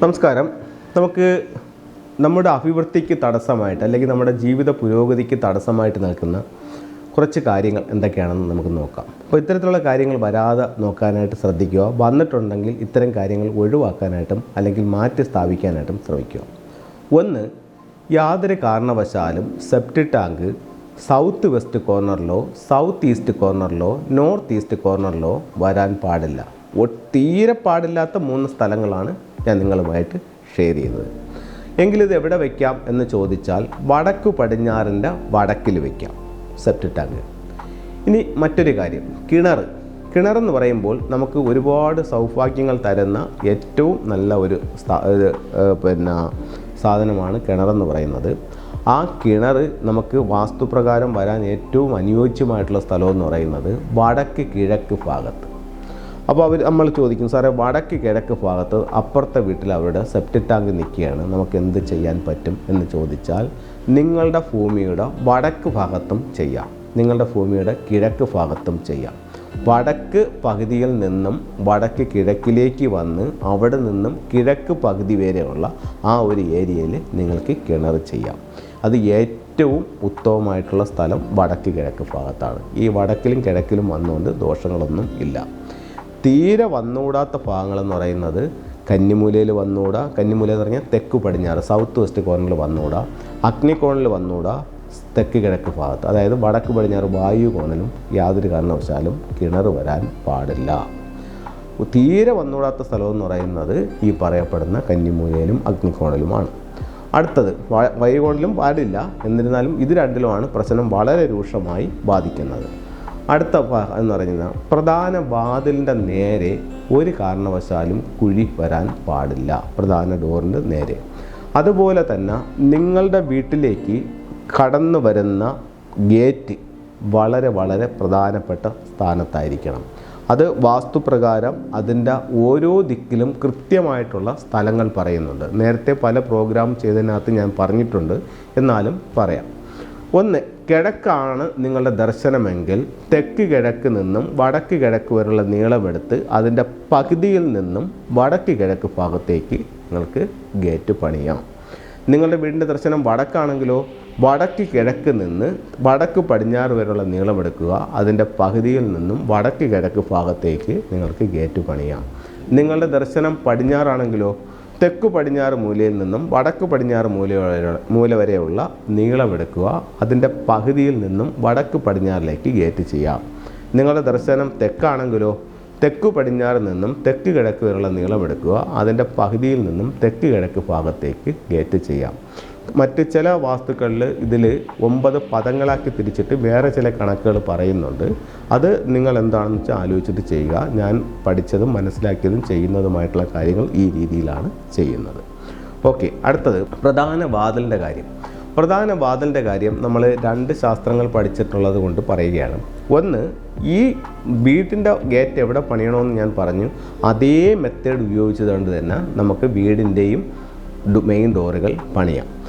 നമസ്കാരം. നമുക്ക് നമ്മുടെ അഭിവൃദ്ധിക്ക് തടസ്സമായിട്ട് അല്ലെങ്കിൽ നമ്മുടെ ജീവിത പുരോഗതിക്ക് തടസ്സമായിട്ട് നിൽക്കുന്ന കുറച്ച് കാര്യങ്ങൾ എന്തൊക്കെയാണെന്ന് നമുക്ക് നോക്കാം. അപ്പോൾ ഇത്തരത്തിലുള്ള കാര്യങ്ങൾ വരാതെ നോക്കാനായിട്ട് ശ്രദ്ധിക്കുക. വന്നിട്ടുണ്ടെങ്കിൽ ഇത്തരം കാര്യങ്ങൾ ഒഴിവാക്കാനായിട്ടും അല്ലെങ്കിൽ മാറ്റി സ്ഥാപിക്കാനായിട്ടും ശ്രമിക്കുക. ഒന്ന് യാതൊരു കാരണവശാലും സെപ്റ്റി ടാങ്ക് സൗത്ത് വെസ്റ്റ് കോർണറിലോ സൗത്ത് ഈസ്റ്റ് കോർണറിലോ നോർത്ത് ഈസ്റ്റ് കോർണറിലോ വരാൻ പാടില്ല. തീരെ പാടില്ലാത്ത മൂന്ന് സ്ഥലങ്ങളാണ് ഞാൻ നിങ്ങളുമായിട്ട് ഷെയർ ചെയ്യുന്നത്. എങ്കിലിത് എവിടെ വയ്ക്കാം എന്ന് ചോദിച്ചാൽ വടക്ക് പടിഞ്ഞാറിന്റെ വടക്കിൽ വയ്ക്കാം സെപ്റ്റ് ടാങ്ക്. ഇനി മറ്റൊരു കാര്യം. കിണർ. കിണറെന്ന് പറയുമ്പോൾ നമുക്ക് ഒരുപാട് സൗഭാഗ്യങ്ങൾ തരുന്ന ഏറ്റവും നല്ല ഒരു പിന്നെ സാധനമാണ് കിണറെന്ന് പറയുന്നത്. ആ കിണർ നമുക്ക് വാസ്തുപ്രകാരം വരാൻ ഏറ്റവും അനുയോജ്യമായിട്ടുള്ള സ്ഥലമെന്ന് പറയുന്നത് വടക്ക് കിഴക്ക് ഭാഗത്ത്. അപ്പോൾ അവർ നമ്മൾ ചോദിക്കും സാറേ വടക്ക് കിഴക്ക് ഭാഗത്ത് അപ്പുറത്തെ വീട്ടിൽ അവരുടെ സെപ്റ്റിക് ടാങ്ക് നിൽക്കുകയാണ്. നമുക്ക് എന്ത് ചെയ്യാൻ പറ്റും? എന്ന് ചോദിച്ചാൽ നിങ്ങളുടെ ഭൂമിയുടെ വടക്ക് ഭാഗത്തും ചെയ്യാം. നിങ്ങളുടെ ഭൂമിയുടെ കിഴക്ക് ഭാഗത്തും ചെയ്യാം. വടക്ക് പകുതിയിൽ നിന്നും വടക്ക് കിഴക്കിലേക്ക് വന്ന് അവിടെ നിന്നും കിഴക്ക് പകുതി വരെയുള്ള ആ ഒരു ഏരിയയിൽ നിങ്ങൾക്ക് കിണർ ചെയ്യാം. അത് ഏറ്റവും ഉത്തമമായിട്ടുള്ള സ്ഥലം വടക്ക് കിഴക്ക് ഭാഗത്താണ്. ഈ വടക്കിലും കിഴക്കിലും വന്നുകൊണ്ട് ദോഷങ്ങളൊന്നും ഇല്ല. തീരെ വന്നുകൂടാത്ത ഭാഗങ്ങളെന്ന് പറയുന്നത് കന്നിമൂലയിൽ വന്നുകൂടാ. കന്നിമൂല എന്ന് പറഞ്ഞാൽ തെക്ക് പടിഞ്ഞാറ് സൗത്ത് വെസ്റ്റ് കോർണറിൽ വന്നുകൂടാ. അഗ്നികോണിൽ വന്നുകൂടാ തെക്ക് കിഴക്ക് ഭാഗത്ത്. അതായത് വടക്ക് പടിഞ്ഞാറ് വായു കോണിലും യാതൊരു കാരണവശാലും കിണർ വരാൻ പാടില്ല. തീരെ വന്നുകൂടാത്ത സ്ഥലമെന്ന് പറയുന്നത് ഈ പറയപ്പെടുന്ന കന്നിമൂലയിലും അഗ്നികോണലുമാണ് അടുത്തത് വൈകോണിലും പാടില്ല. എന്നിരുന്നാലും ഇത് രണ്ടിലുമാണ് പ്രശ്നം വളരെ രൂക്ഷമായി ബാധിക്കുന്നത്. അടുത്ത എന്ന് പറയുന്നത് പ്രധാന വാതിലിന്റെ നേരെ ഒരു കാരണവശാലും കുഴി വരാൻ പാടില്ല. പ്രധാന ഡോറിന്റെ നേരെ. അതുപോലെ തന്നെ നിങ്ങളുടെ വീട്ടിലേക്ക് കടന്നു വരുന്ന ഗേറ്റ് വളരെ വളരെ പ്രധാനപ്പെട്ട സ്ഥാനത്തായിരിക്കണം. അത് വാസ്തുപ്രകാരം അതിന്റെ ഓരോ ദിക്കിലും കൃത്യമായിട്ടുള്ള സ്ഥലങ്ങൾ പറയുന്നുണ്ട്. നേരത്തെ പല പ്രോഗ്രാം ചെയ്തതിനകത്ത് ഞാൻ പറഞ്ഞിട്ടുണ്ട്. എന്നാലും പറയാം. ഒന്ന് കിഴക്കാണ് നിങ്ങളുടെ ദർശനമെങ്കിൽ തെക്ക് കിഴക്ക് നിന്നും വടക്ക് കിഴക്ക് വരെയുള്ള നീളമെടുത്ത് അതിന്റെ പകുതിയിൽ നിന്നും വടക്ക് കിഴക്ക് ഭാഗത്തേക്ക് നിങ്ങൾക്ക് ഗേറ്റ് പണിയാം. നിങ്ങളുടെ വീടിന്റെ ദർശനം വടക്കാണെങ്കിലോ വടക്ക് കിഴക്ക് നിന്ന് വടക്ക് പടിഞ്ഞാറ് വരെയുള്ള നീളമെടുക്കുക അതിന്റെ പകുതിയിൽ നിന്നും വടക്ക് കിഴക്ക് ഭാഗത്തേക്ക് നിങ്ങൾക്ക് ഗേറ്റ് പണിയാം. നിങ്ങളുടെ ദർശനം പടിഞ്ഞാറാണെങ്കിലോ തെക്ക് പടിഞ്ഞാറ് മൂലയിൽ നിന്നും വടക്ക് പടിഞ്ഞാറ് മൂല മൂല വരെയുള്ള നീളമെടുക്കുക. അതിന്റെ പകുതിയിൽ നിന്നും വടക്ക് പടിഞ്ഞാറിലേക്ക് ഗേറ്റ് ചെയ്യാം നിങ്ങളുടെ ദർശനം തെക്കാണെങ്കിലോ തെക്കു പടിഞ്ഞാറ് നിന്നും തെക്ക് കിഴക്ക് വരെയുള്ള നീളമെടുക്കുക. അതിന്റെ പകുതിയിൽ നിന്നും തെക്ക് കിഴക്ക് ഭാഗത്തേക്ക് ഗേറ്റ് ചെയ്യാം മറ്റ് ചില വാസ്തുക്കളിൽ ഇതിൽ ഒമ്പത് പദങ്ങളാക്കി തിരിച്ചിട്ട് വേറെ ചില കണക്കുകൾ പറയുന്നുണ്ട്. അത് നിങ്ങൾ എന്താണെന്ന് വെച്ചാൽ ആലോചിച്ചിട്ട് ചെയ്യുക. ഞാൻ പഠിച്ചതും മനസ്സിലാക്കിയതും ചെയ്യുന്നതുമായിട്ടുള്ള കാര്യങ്ങൾ ഈ രീതിയിലാണ് ചെയ്യുന്നത്. ഓക്കെ അടുത്തത് പ്രധാന വാതിലിന്റെ കാര്യം. പ്രധാന വാതിലിന്റെ കാര്യം നമ്മൾ രണ്ട് ശാസ്ത്രങ്ങൾ പഠിച്ചിട്ടുള്ളത് കൊണ്ട് പറയുകയാണ്. ഒന്ന് ഈ വീട്ടിന്റെ ഗേറ്റ് എവിടെ പണിയണമെന്ന് ഞാൻ പറഞ്ഞു. അതേ മെത്തേഡ് ഉപയോഗിച്ചതുകൊണ്ട് തന്നെ നമുക്ക് വീടിന്റെയും മെയിൻ ഡോറുകൾ പണിയാം.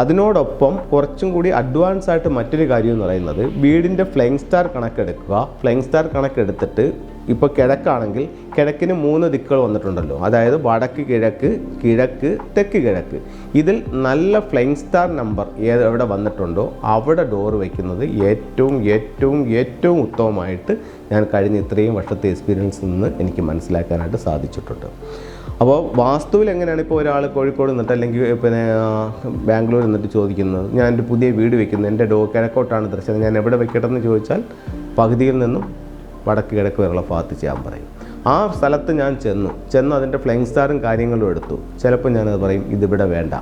അതിനോടൊപ്പം കുറച്ചും കൂടി അഡ്വാൻസ് ആയിട്ട് മറ്റൊരു കാര്യം എന്ന് പറയുന്നത് വീടിന്റെ ഫ്ലൈങ് സ്റ്റാർ കണക്കെടുക്കുക. ഫ്ലൈങ് സ്റ്റാർ കണക്കെടുത്തിട്ട് ഇപ്പോൾ കിഴക്കാണെങ്കിൽ കിഴക്കിന് മൂന്ന് ദിക്കുകൾ വന്നിട്ടുണ്ടല്ലോ. അതായത് വടക്ക് കിഴക്ക് കിഴക്ക് തെക്ക് കിഴക്ക്. ഇതിൽ നല്ല ഫ്ലൈങ് സ്റ്റാർ നമ്പർ ഏത് എവിടെ വന്നിട്ടുണ്ടോ അവിടെ ഡോർ വയ്ക്കുന്നത് ഏറ്റവും ഏറ്റവും ഏറ്റവും ഉത്തമമായിട്ട് ഞാൻ കഴിഞ്ഞ ഇത്രയും വർഷത്തെ എക്സ്പീരിയൻസിൽ നിന്ന് എനിക്ക് മനസ്സിലാക്കാനായിട്ട് സാധിച്ചിട്ടുണ്ട്. അപ്പോൾ വാസ്തുവിൽ എങ്ങനെയാണ് ഇപ്പോൾ ഒരാൾ കോഴിക്കോട് നിന്നിട്ട് അല്ലെങ്കിൽ പിന്നെ ബാംഗ്ലൂർ നിന്നിട്ട് ചോദിക്കുന്നത്? ഞാൻ എന്റെ പുതിയ വീട് വെക്കുന്നത് എന്റെ ഡോ കിഴക്കോട്ടാണ് ദർശനം ഞാൻ എവിടെ വെക്കട്ടെ എന്ന് ചോദിച്ചാൽ പകുതിയിൽ നിന്നും വടക്ക് കിഴക്ക് വരെയുള്ള ഭാഗത്ത് ചെയ്യാൻ പറയും. ആ സ്ഥലത്ത് ഞാൻ ചെന്നു. ചെന്ന് അതിന്റെ ഫ്ലൈങ് സ്റ്റാറും കാര്യങ്ങളും എടുത്തു. ചിലപ്പോൾ ഞാനത് പറയും ഇതിവിടെ വേണ്ട.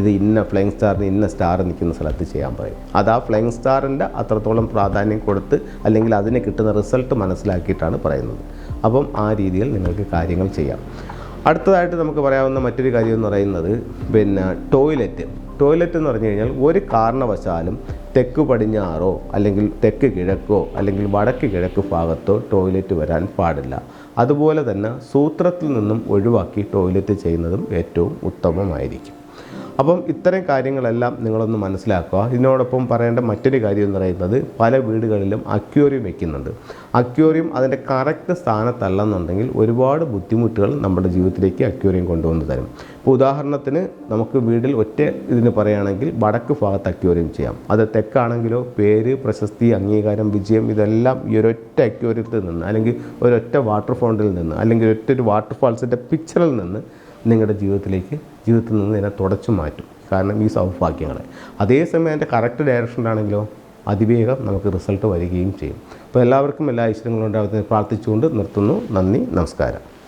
ഇത് ഇന്ന ഫ്ലൈങ് സ്റ്റാറിന് ഇന്ന സ്റ്റാർ നിൽക്കുന്ന സ്ഥലത്ത് ചെയ്യാൻ പറയും. അത് ആ ഫ്ലൈങ് സ്റ്റാറിന്റെ അത്രത്തോളം പ്രാധാന്യം കൊടുത്ത് അല്ലെങ്കിൽ അതിന് കിട്ടുന്ന റിസൾട്ട് മനസ്സിലാക്കിയിട്ടാണ് പറയുന്നത്. അപ്പം ആ രീതിയിൽ നിങ്ങൾക്ക് കാര്യങ്ങൾ ചെയ്യാം. അടുത്തതായിട്ട് നമുക്ക് പറയാവുന്ന മറ്റൊരു കാര്യം എന്ന് പറയുന്നത് പിന്നെ ടോയ്ലറ്റ്. ടോയ്ലറ്റ് എന്ന് പറഞ്ഞു കഴിഞ്ഞാൽ ഒരു കാരണവശാലും തെക്ക് പടിഞ്ഞാറോ അല്ലെങ്കിൽ തെക്ക് കിഴക്കോ അല്ലെങ്കിൽ വടക്ക് കിഴക്ക് ഭാഗത്തോ ടോയ്ലറ്റ് വരാൻ പാടില്ല. അതുപോലെ തന്നെ സൂത്രത്തിൽ നിന്നും ഒഴിവാക്കി ടോയ്ലറ്റ് ചെയ്യുന്നതും ഏറ്റവും ഉത്തമമായിരിക്കും. അപ്പം ഇത്തരം കാര്യങ്ങളെല്ലാം നിങ്ങളൊന്ന് മനസ്സിലാക്കുക. ഇതിനോടൊപ്പം പറയേണ്ട മറ്റൊരു കാര്യം എന്ന് പറയുന്നത് പല വീടുകളിലും അക്വേറിയം വെക്കുന്നുണ്ട്. അക്വേറിയം അതിന്റെ കറക്റ്റ് സ്ഥാനത്തല്ലെന്നുണ്ടെങ്കിൽ ഒരുപാട് ബുദ്ധിമുട്ടുകൾ നമ്മുടെ ജീവിതത്തിലേക്ക് അക്വേറിയം കൊണ്ടുവന്ന് തരും. ഇപ്പോൾ ഉദാഹരണത്തിന് നമുക്ക് വീട്ടിൽ ഒറ്റ ഇതിന് പറയുകയാണെങ്കിൽ വടക്ക് ഭാഗത്ത് അക്വേറിയം ചെയ്യാം. അത് തെക്കാണെങ്കിലോ പേര് പ്രശസ്തി അംഗീകാരം വിജയം ഇതെല്ലാം ഈ ഒരൊറ്റ അക്വേറിയത്തിൽ നിന്ന് അല്ലെങ്കിൽ ഒരൊറ്റ വാട്ടർ ഫോണ്ടിൽ നിന്ന് അല്ലെങ്കിൽ ഒറ്റ ഒരു വാട്ടർഫാൾസിന്റെ പിക്ചറിൽ നിന്ന് നിങ്ങളുടെ ജീവിതത്തിലേക്ക് ജീവിതത്തിൽ നിന്ന് ഇതിനെ തുടച്ചു മാറ്റും. കാരണം ഈ സൗഭാഗ്യങ്ങളെ. അതേസമയം അതിന്റെ കറക്റ്റ് ഡയറക്ഷനിലാണെങ്കിലോ അതിവേഗം നമുക്ക് റിസൾട്ട് വരികയും ചെയ്യും. അപ്പോൾ എല്ലാവർക്കും എല്ലാ ഐശ്വര്യങ്ങളും ഉണ്ടാകുന്നത് പ്രാർത്ഥിച്ചുകൊണ്ട് നിർത്തുന്നു. നന്ദി നമസ്കാരം.